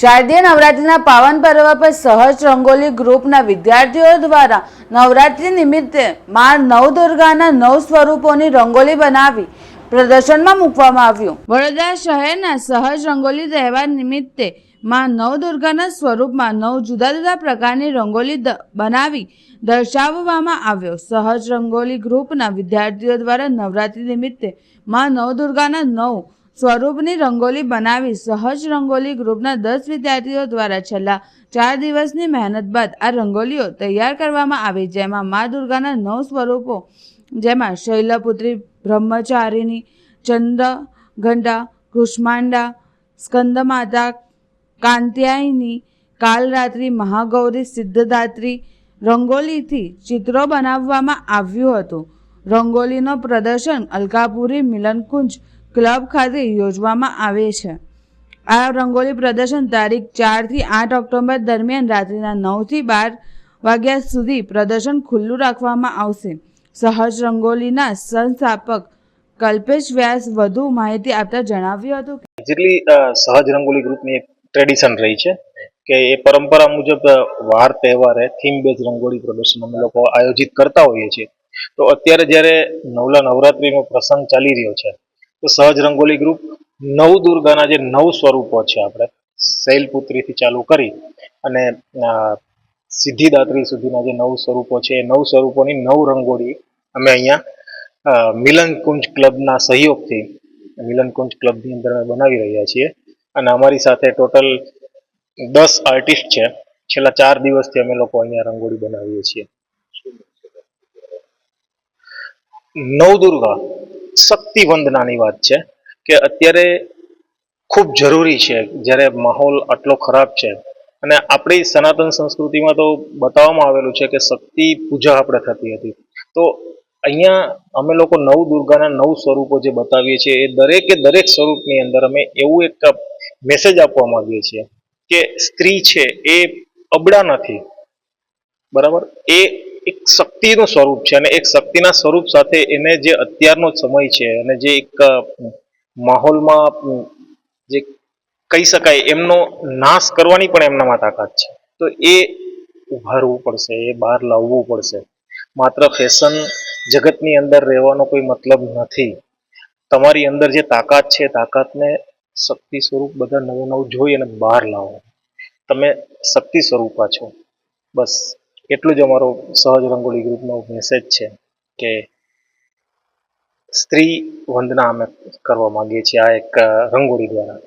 શારદીય નવરાત્રિના પાવન પર્વ પર સહજ રંગોલી ગ્રુપના વિદ્યાર્થીઓ દ્વારા નવરાત્રિ નિમિત્તે મા નવદુર્ગાના નવ સ્વરૂપોની રંગોલી બનાવી પ્રદર્શનમાં મૂકવામાં આવ્યું. વડોદરા શહેરના સહજ રંગોલી તહેવાર નિમિત્તે માં નવદુર્ગાના સ્વરૂપમાં નવ જુદા જુદા પ્રકારની રંગોલી બનાવી દર્શાવવામાં આવ્યો. સહજ રંગોલી ગ્રુપના વિદ્યાર્થીઓ દ્વારા નવરાત્રિ નિમિત્તે માં નવદુર્ગાના નવ સ્વરૂપની રંગોલી બનાવી સહજ રંગોલી ગ્રુપના દસ વિદ્યાર્થીઓ દ્વારા છેલ્લા ચાર દિવસની મહેનત બાદ આ રંગોલીઓ તૈયાર કરવામાં આવી, જેમાં મા દુર્ગાના નવ સ્વરૂપો, જેમાં શૈલપુત્રી બ્રહ્મચારીની ચંદ્ર, ઘંટા, કૃષ્માંડા, સ્કંદમાતા, કાંત્યાયની, કાલરાત્રિ, મહાગૌરી, સિદ્ધદાત્રી રંગોલીથી ચિત્રો બનાવવામાં આવ્યું હતું. રંગોલીનો પ્રદર્શન અલકાપુરી મિલનકુંજ ક્લબ ખાતે યોજવામાં આવે છે. આ રંગોલી પ્રદર્શન તારીખ ચારથી આઠ ઓક્ટોબર દરમિયાન રાત્રિના નવથી બાર વાગ્યા સુધી પ્રદર્શન ખુલ્લું રાખવામાં આવશે. સહજ રંગોલીના સંસ્થાપક કલ્પેશ વ્યાસ વધુ માહિતી આપતા જણાવ્યું હતું કે જેટલી સહજ રંગોલી ગ્રુપની એક ટ્રેડિશન રહી છે કે એ પરંપરા મુજબ વાર, તહેવારે થીમ બેઝ રંગોળી પ્રદર્શન અમે લોકો આયોજિત કરતા હોઈએ છીએ. તો અત્યારે જ્યારે નવલા નવરાત્રીનો પ્રસંગ ચાલી રહ્યો છે તો સહજ રંગોલી ગ્રુપ નવ દુર્ગાના જે નવ સ્વરૂપો છે આપણે શૈલપુત્રીથી ચાલુ કરી અને સિદ્ધિદાત્રી સુધીના જે નવ સ્વરૂપો છે, એ નવ સ્વરૂપોની નવ રંગોળી અમે અહીંયા મિલન કુંજ ક્લબના સહયોગથી મિલન કુંજ ક્લબની અંદર અમે બનાવી રહ્યા છીએ. અને અમારી સાથે ટોટલ દસ આર્ટિસ્ટ છે. છેલ્લા ચાર દિવસથી અમે લોકો અહીંયા રંગોળી બનાવીએ છીએ. નવદુર્ગા શક્તિ વંદનાની વાત છે કે અત્યારે ખૂબ જરૂરી છે જ્યારે માહોલ આટલો ખરાબ છે. અને આપણી સનાતન સંસ્કૃતિમાં તો બતાવવામાં આવેલું છે કે શક્તિ પૂજા આપણે થતી હતી. તો અહીંયા અમે લોકો નવ દુર્ગાના નવ સ્વરૂપો જે બતાવીએ છીએ, એ દરેકે દરેક સ્વરૂપની અંદર અમે એવું એક મેસેજ આપવા માંગીએ છીએ કે સ્ત્રી છે એ અબડા નથી. બરાબર? એ એક શક્તિનું સ્વરૂપ છે અને એક શક્તિના સ્વરૂપ સાથે એને જે અત્યારનો સમય છે અને જે એક માહોલમાં જે કહી શકાય એમનો નાશ કરવાની પણ એમનામાં તાકાત છે. તો એ ઉભારવું પડશે, એ બહાર લાવવું પડશે. માત્ર ફેશન જગતની અંદર રહેવાનો કોઈ મતલબ નથી. તમારી અંદર જે તાકાત છે તાકાતને શક્તિ સ્વરૂપ બધા નવું નવું જોઈ અને બહાર લાવો. તમે શક્તિ સ્વરૂપા છો. બસ. એટલું જ અમારો સહજ રંગોળી ગ્રુપનો મેસેજ છે કે સ્ત્રી વંદના અમે કરવા માંગીએ છીએ આ એક રંગોળી દ્વારા.